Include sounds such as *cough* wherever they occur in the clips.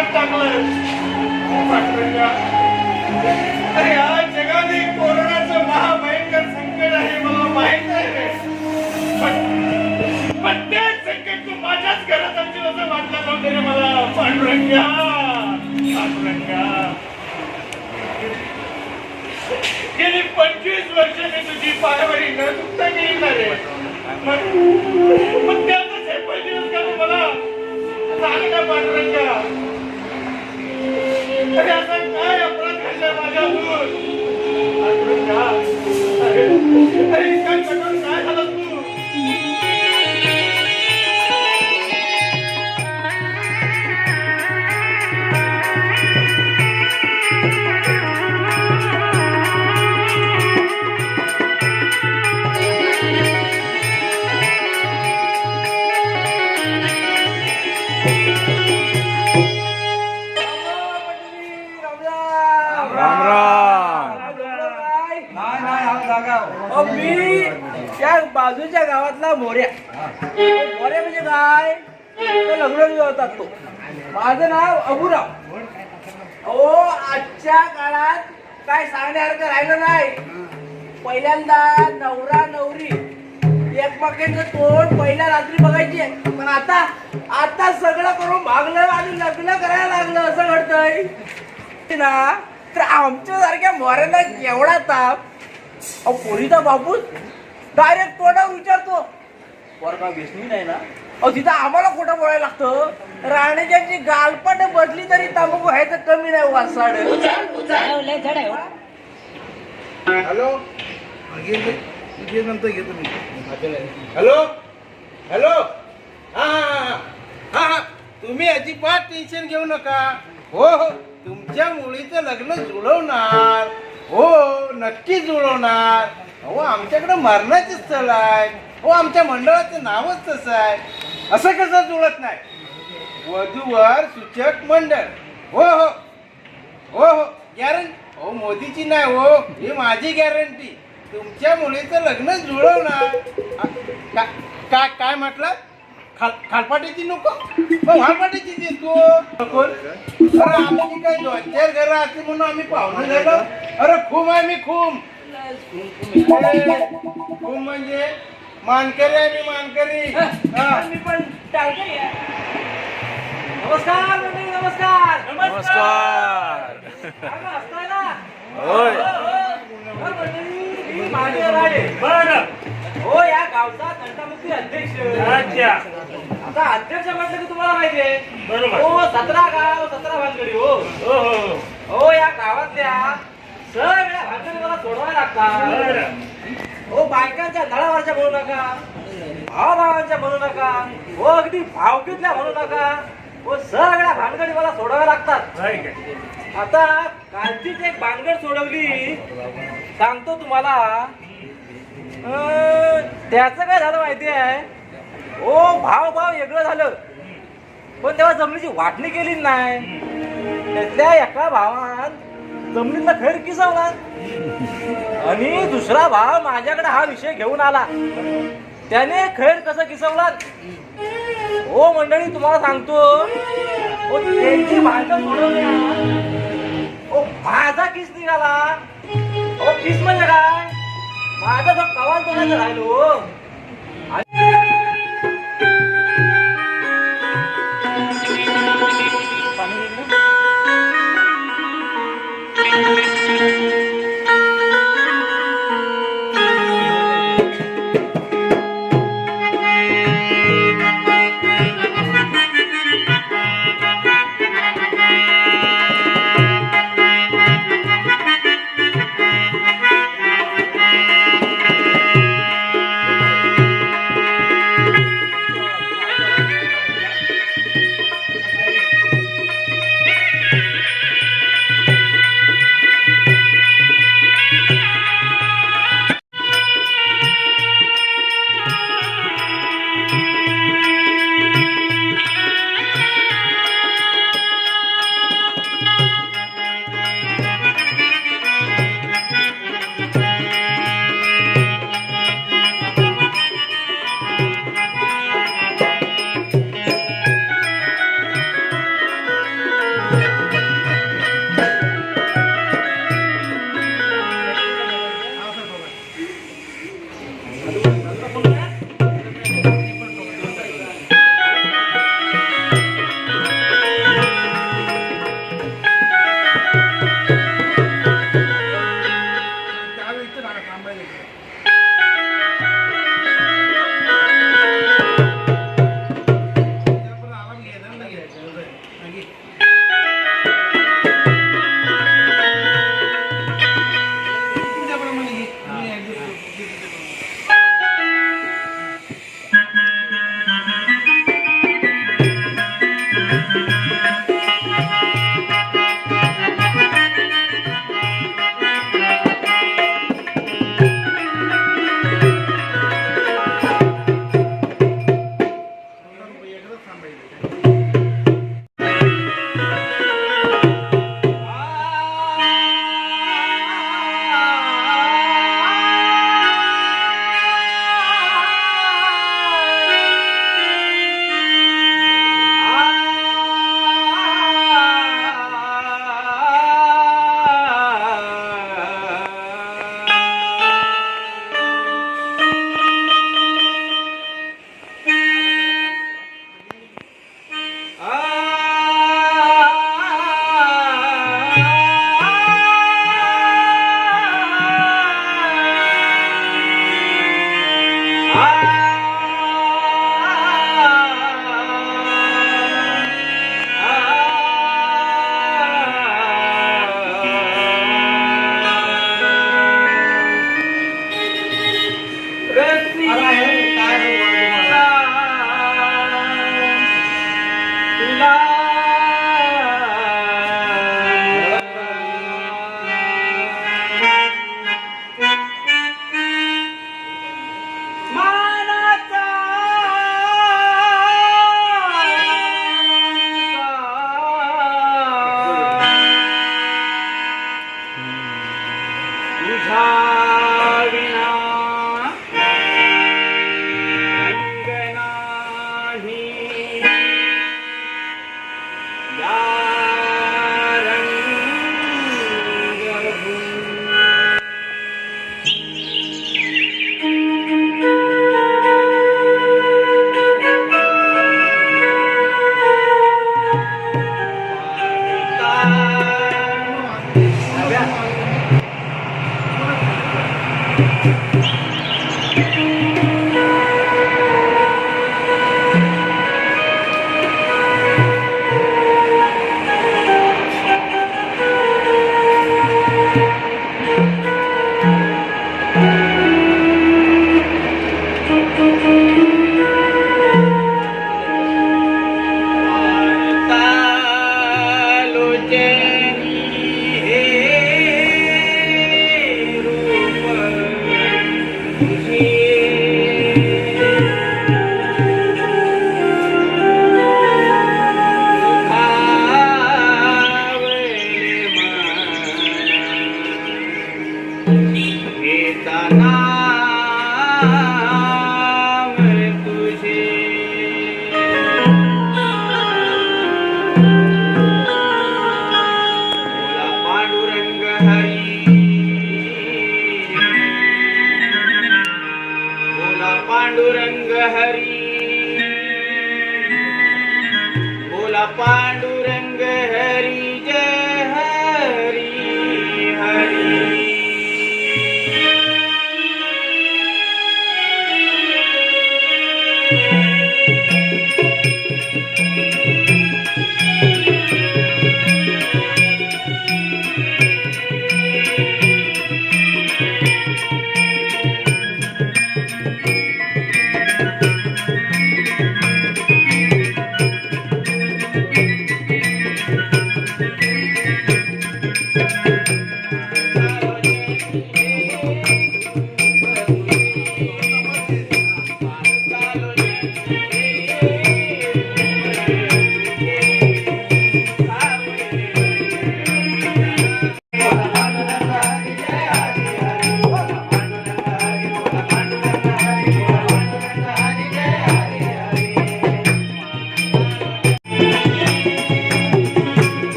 संकटात टाकलं अरे या जगात कोरोनाचं महाभयंकर संकट आहे मला माहीत आहे पण- ते संकट तू माझ्याच घरात आणशील असं वाटलं नव्हतं रे मला. पांडुरंगा पांडुरंगा. गेली पंचवीस वर्ष मी तुझी पायावरी न चुकता गेली ना रे. मग त्यातच हे पहिली मला सांग ना पांडुरंगा अरे असा होता गावातला मोर्या. मोर्या म्हणजे काय? तो लग्न होतात तो. माझं नाव अबुराव. अहो आजच्या काळात काय सांगण्यासारखं राहिलं नाही. पहिल्यांदा नवरा नवरी एकमेकांचं तोंड पहिल्या रात्री बघायची. पण आता आता सगळं करून भागलं आणि लग्न करायला लागलं. असं घडतंय. ना तर आमच्या सारख्या मोऱ्यांना एवढा ताप. अहो पोरीचा बापूस डायरेक्ट तोंडावर विचारतो पोरगा व्यसनी नाही ना? अहो तिथं आम्हाला खोटं बोलायला लागतं. राणेच्याची गालपाट बदली तरी तांबाखू व्हायचं कमी नाही वासाड. हॅलो? घे- नंतर घेतो मी. हॅलो? हॅलो? हा हा हा तुम्ही अजिबात टेन्शन घेऊ नका. हो हो. तुमच्या मुलीचं लग्न जुळवणार. हो नक्की जुळवणार. हो आमच्याकडे मरणाचीच चल आहे. हो आमच्या मंडळाचं नावच तसं आहे. असं कसं जुळत नाही? वधूवर सूचक मंडळ. हो हो. हो हो. गॅरंटी हो मोदीची नाही हो. ही माझी गॅरंटी तुमच्या मुलीचं लग्न जुळवणार. का- काय काय म्हटलं? खाल खालपाटीची नको? मग खालपाटीची देतो नको. अरे आमची काही दोन चार घरं असते म्हणून आम्ही पाहुणं झालो. अरे खूम आहे मी खूम खूम म्हणजे? मानकरी आहे मी मानकरी *laughs* हा. मी पण. नमस्कार मंडळी, नमस्कार नमस्कार सांगा, हसताय ना? होय. हो, हो. हो, मंडळी, मी महादेव राणे. बरं हो या गावचा तंटामुक्ती अध्यक्ष अच्छा आता अध्यक्ष म्हटलं की तुम्हाला माहिती आहे बरोबर हो सतरा गाव सतरा भानगडी हो हो हो हो या गावातल्या सगळ्या भानगडी मला सोडवायला लागतात बरं हो बायकांच्या नळावरच्या म्हणू नका. भाव भावांच्या म्हणू नका. हो अगदी भावकीतल्या म्हणू नका. हो सगळ्या भानगडी मला सोडाव्या लागतात? आता कालचीच एक भानगड सोडवली. सांगतो तुम्हाला. त्याचं काय झालं माहिती आहे हो भाव भाव वेगळं झालं. पण तेव्हा जमिनीची वाटणी केली नाही. त्यातल्या एका भावान जमिनीतला खैर किसवला आणि दुसरा भाव माझ्याकडे हा विषय घेऊन आला. त्याने खैर कसं किसवला हो मंडळी तुम्हाला सांगतो. हो त्यांची भांडण सोडवल्या ओ हो, माझा किस निघाला. ओ किस म्हणजे काय? माझा जो कवाल तोडायचा राहिलो. आणि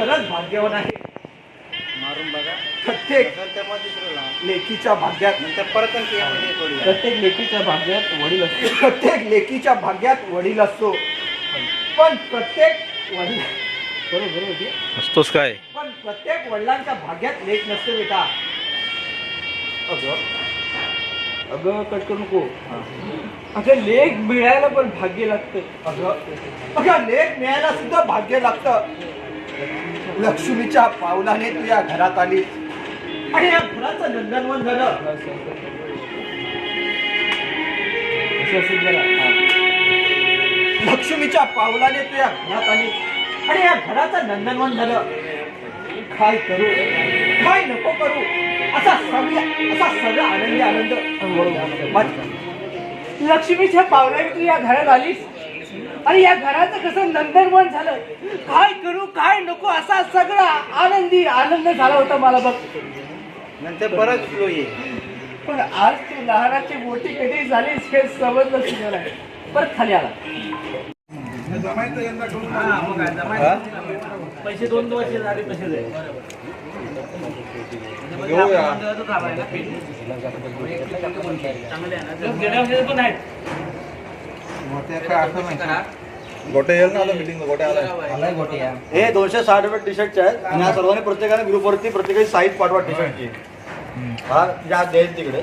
खरंच भाग्यवान आहे. मारून बघा. प्रत्येक. लेकीच्या भाग्यात. प्रत्येक लेकीच्या भाग्यात वडील असतो. प्रत्येक लेकीच्या भाग्यात वडील असतो. पण प्रत्येक वडील बरोबर असतोस काय? पण प्रत्येक वडिलांच्या भाग्यात लेख नसते बेटा. अगं. अगं कट करू नको. अगं लेख मिळायला पण भाग्य लागतं. अगं. अगं लेख मिळायला सुद्धा भाग्य लागतं. लक्ष्मीच्या पावलाने तू या घरात आली आणि या घराचं नंदनवन झालं. लक्ष्मीच्या पावलाने तू या घरात आली आणि या घराचं नंदनवन झालं. काय करू? काय नको करू? असा सगळं असा सगळा आनंदी आनंद. लक्ष्मीच्या पावलाने तू या घरात आलीस. आणि या घराचं कसं नंदनवन झालं. काय करू काय नको असा सगळा आनंदी आनंद झाला होता मला बघ. नंतर परत फ्लो ये पण आज तू लहानाची मोठी कधी झालीस हे समजलं तुझ्या नाही परत खाली आला. पैसे दोन वर्ष झाले पैसे गेल्या वर्षी पण आहेत. गोटे येईल ना मीटिंग गोटे आलाय. हे दोनशे साठ रुपये टी शर्टचे आहेत. आणि या सर्वांनी प्रत्येकाने ग्रुपवरती प्रत्येकाची साईज पाठवा टी शर्टची हा देईल तिकडे.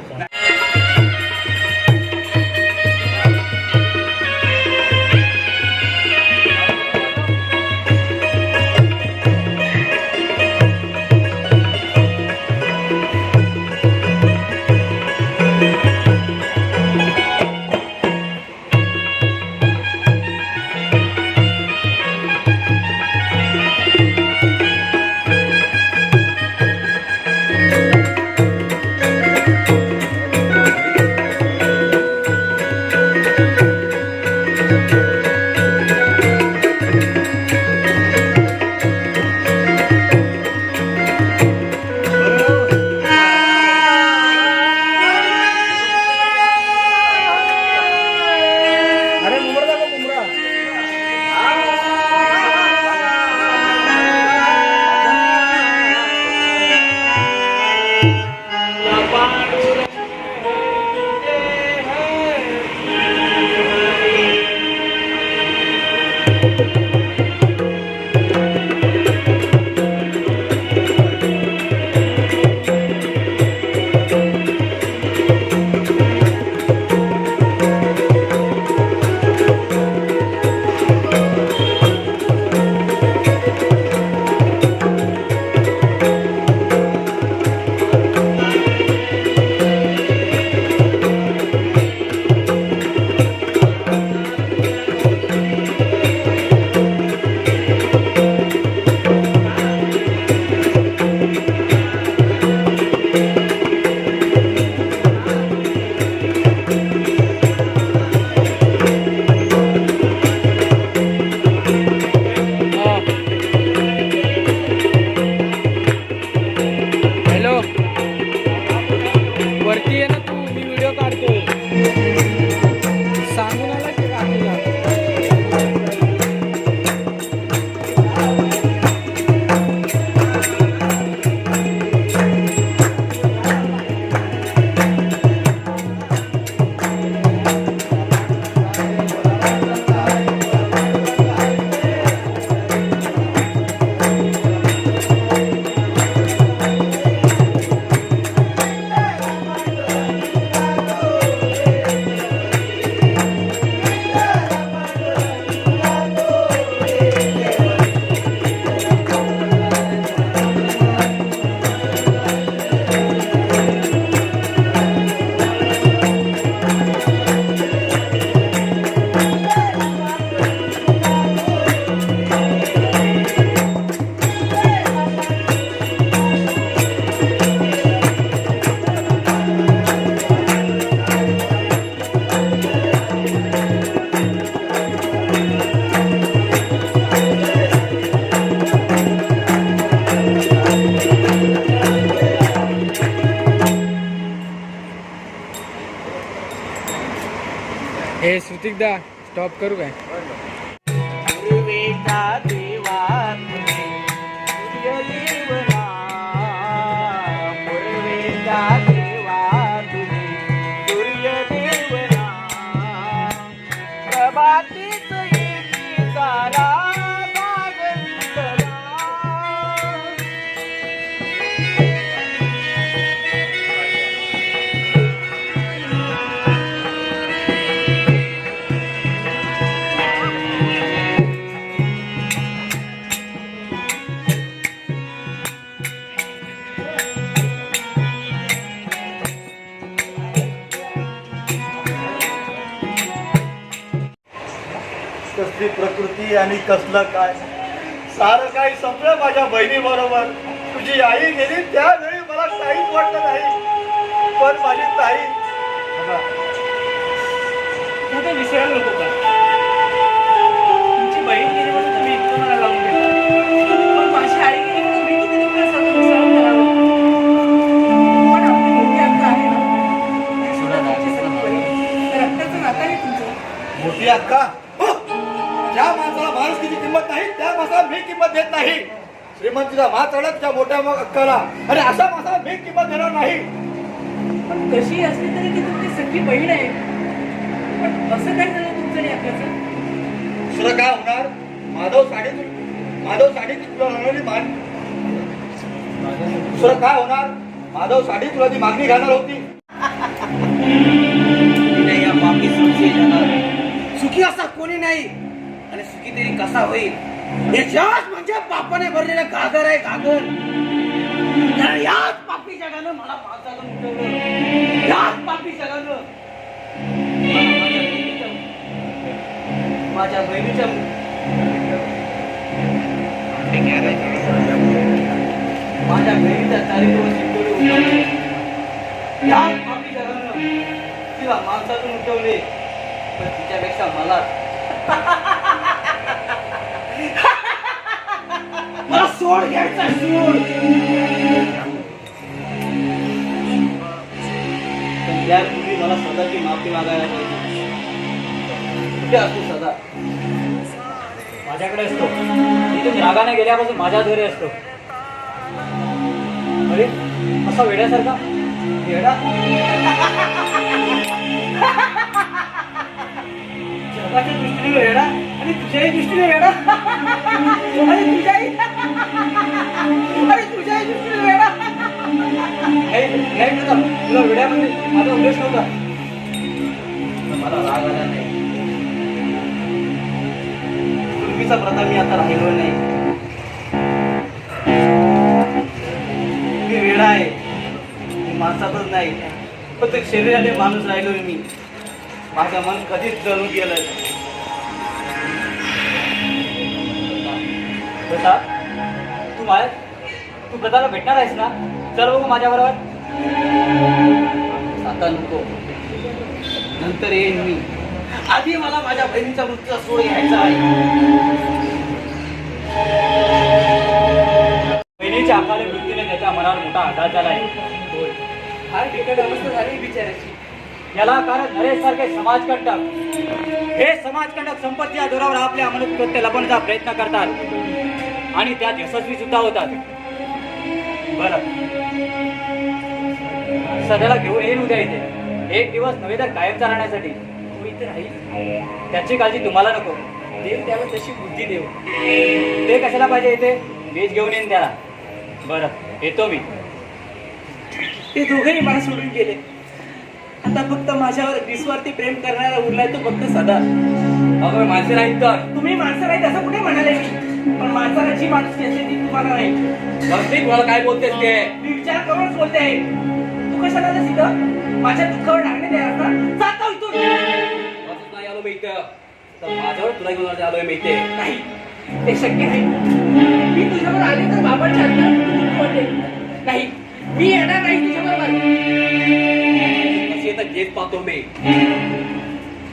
जॉब करू काय? कृती आणि कसलं काय? सारं काही संपलं माझ्या बहिणी बरोबर तुझी आई गेली त्यावेळी मला काहीच वाटलं नाही. पण माझी ताई विसरायला नको का? श्रीमंतीचा मा चढत त्या मोठ्या मग अक्काला. आणि असा मासा मी किंमत देणार नाही. पण कशी असली तरी ती तुमची सख्खी बहीण आहे. पण असं काय झालं तुमचं आणि अक्काचं? दुसरं काय होणार? माधव साडी माधव साडी तुला मान दुसरं काय होणार? माधव साडी तुला ती मागणी घालणार होती. नाही या पापी सुखी जाणार सुखी असा कोणी नाही. आणि सुखी तरी कसा होईल? याच्यात म्हणजे पापाने भरलेला कागर आहे कागर आणि याच पापी जगानं मला माणसाला उठवलं याच पापी जगानं मला माझ्या बहिणीच्या माझ्या बहिणीच्या तारीखवर शिकवले उठवले याच पापी जगानं तिला माणसातून उठवले पण तिच्यापेक्षा मला मला सोड घ्यायचा सोड पण त्यापूर्वी मला स्वतःची माफी मागायला पाहिजे. कुठे असतो सदा? माझ्याकडे असतो. इथून रागाने गेल्यापासून माझ्याच घरी असतो. अरे असा वेड्यासारखा? येडा जगाच्या दृष्टीने वेडा आणि तुझ्याही दृष्टीने वेडा. *laughs* आणि तुझ्याही. अरे तुझ्या दृष्टीने वेडा नाही प्रताप, तुला वेड्यामध्ये माझा उद्देश नव्हता. मला राग आला नाही. पूर्वीचा प्रथा मी आता राहिलो नाही. मी वेडा आहे. मी माणसातच नाही. फक्त शरीराने माणूस राहिलो मी. माझं मन कधीच जळून गेलं प्रताप तू माझ्या तू प्रतापला भेटणार आहेस ना? चल बघू माझ्या बरोबर आता नको. नंतर येईन मी. आधी मला माझ्या बहिणीचा मृत्यूचा सोड घ्यायचा आहे. बहिणीच्या अकाली मृत्यूने त्याच्या मनावर मोठा आघात झालाय फार बिकट अवस्था झाली बिचाराची याला कारण नरेश सारखे समाजकंटक. हे समाजकंटक संपत्तीच्या जोरावर आपल्या मनुष्यत्य लपवण्याचा प्रयत्न करतात. आणि त्यात यशस्वी सुद्धा होतात. बर. सध्याला घेऊन येईल उद्या इथे. एक दिवस नव्हे तर कायमचा राहण्यासाठी. तू इथे राहील. त्याची काळजी तुम्हाला नको. देव त्यावर तशी बुद्धी देव ते कशाला पाहिजे इथे? मीच घेऊन येईन त्याला. बरं. येतो मी. ते दोघेही मला सोडून गेले. आता फक्त माझ्यावर निस्वार्थी प्रेम करणारा उरलाय तो फक्त सदा. अगं माणसे नाहीत तर. तुम्ही माणसं नाही असं कुठे म्हणाले? मी पण माणसाला जी माणूस असते ती तुम्हाला नाही. मग ते तुम्हाला काय बोलतेस ते. मी विचार करूनच बोलते. आहे तू कशाला आलास इथं? माझ्या दुःखावर टाकणे द्या आता जातो इथून. नाही आलो मी इथं. तर माझ्यावर तुला घेऊन आलोय मी इथे. नाही. ते शक्य नाही. मी तुझ्यावर आले तर बाबांच्या हातात. नाही. मी येणार नाही तुझ्याबरोबर कशी येतात जेच पाहतो मी.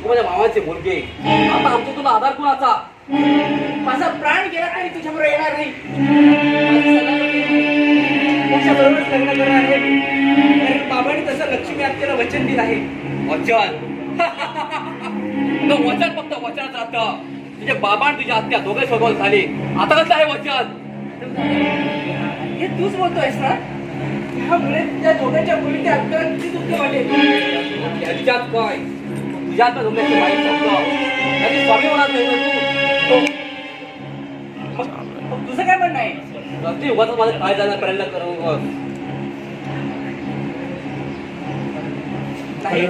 तू माझ्या मामाचे मुलगे आता आमच्या तुला आधार कुणाचा? माझा प्राण गेला तरी तुझ्याबरोबर येणार नाही. माझं लग्न करणार आहे. कारण बाबांनी तसं लक्ष्मी आत्याला वचन दिलं आहे. वचन. *laughs* तो वचन फक्त वचनच आता तुझ्या बाबा आणि तुझ्या आत्या दोघे सोबत झाले. आता कसं आहे वचन? हे तूच बोलतोयस ना? त्यामुळे त्या दोघांच्या मुली त्या अत्याला किती दुःख वाटेल? यांच्यात काय? तुझ्यात जमल्याचे माहीत शकतो कधी स्वामी होणार तू तुझं काय म्हणणं आहे? अगदी उगाच माझं काय जाणार प्रयत्न करू. नाही.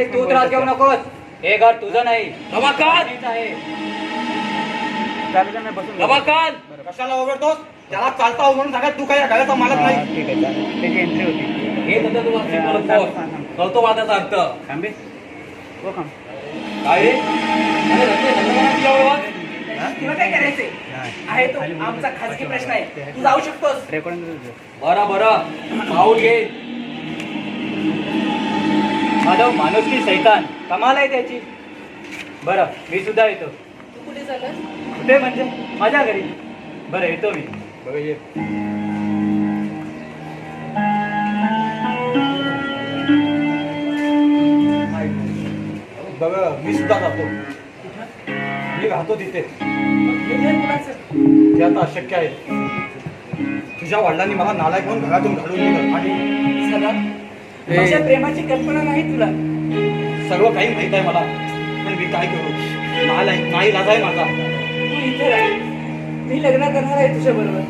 मी जाण्यासाठी तू त्रास घेऊ नकोस. हे घर तुझं नाही. रमाकांत आहे. कशाला ओरडतोस? त्याला चालता हो म्हणून सांगा तू घराचा मालक नाही. हे तू कळतो माझा अर्थ. काय? रे? अरे रत्ने, धन्यवाद तुझ्या बरोबर. तुला काय करायचंय? आहे तो आमचा खासगी प्रश्न आहे. तू जाऊ शकतोस. बरं बरं. पाहून घे. माधव माणुसकी सैतान कमाल आहे त्याची. बरं मी सुद्धा येतो. तू कुठे चाललास? कुठे म्हणजे? माझ्या घरी. बरं येतो मी. बघा ये. बघा मी सुद्धा जातो. मी राहतो तिथे. ते आता अशक्य आहे. तुझ्या वडिलांनी मला नालायक म्हणून घरातून घालून दिलं आणि सदा माझ्या प्रेमाची कल्पना नाही तुला? सर्व काही माहीत आहे मला. पण मी काय करू? नालायक नाही लाज आहे माझा. तू इथे राह. मी लग्न करणार आहे तुझ्या बरोबर.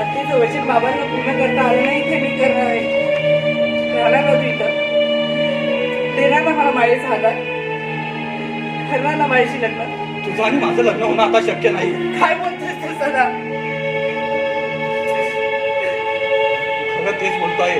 आत्तेचं वचन बाबांना पूर्ण करता आलं नाही ते मी करणार आहे. राहणार ना तू इथं? देणार ना मला माळेचा हातात? करणार ना माळेशी लग्न? तुझं आणि माझं लग्न होणं आता शक्य नाही. काय बोलतोस तू सदा? खरं तेच बोलतोय.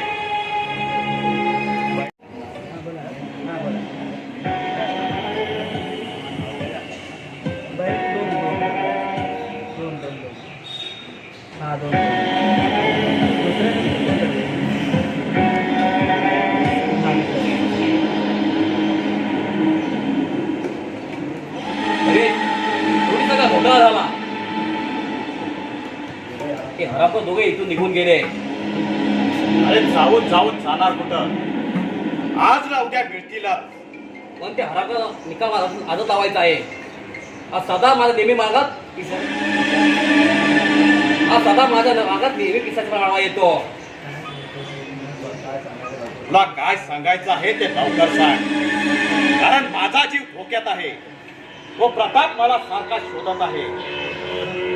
थोडी सगळा घोटाळा झाला ते हराप दोघे इथून निघून गेले अरे जाऊन जाऊन जाणार कुठं? आज ना उद्या मिळतीला पण ते हराप निकाल आज- आजच लावायचा आहे? हा सदा माझा नेहमी मागात पिसा हा सदा माझ्या मागात नेहमी पिसाचा माळवा येतो. तुला काय सांगायचं आहे ते लवकर सांग कारण माझा जीव धोक्यात आहे. तो प्रताप मला सारखा शोधत आहे.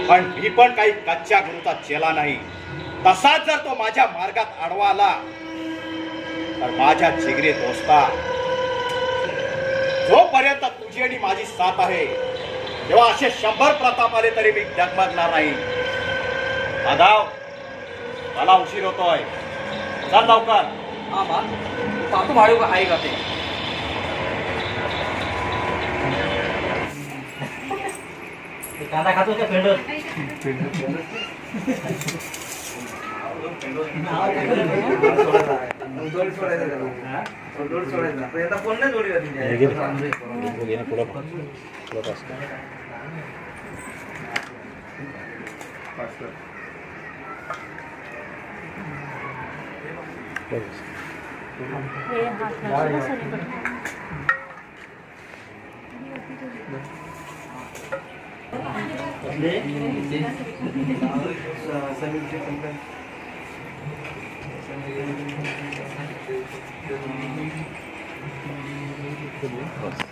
पण मी पण काही कच्च्या गुरुचा चेला नाही. तसाच जर तो माझ्या मार्गात आडवा आला तर माझ्या जिगरी दोस्ता जोपर्यंत तुझी आणि माझी साथ आहे तेव्हा असे शंभर प्रताप आले तरी मी डगमगणार नाही. माधव मला उशीर होतोय. चल लवकर. हा बा. पाहतो भाडू आहे का ते? कांदा खातो Hindi? Hindi. Sa San Miguel Santan. San Miguel Santan.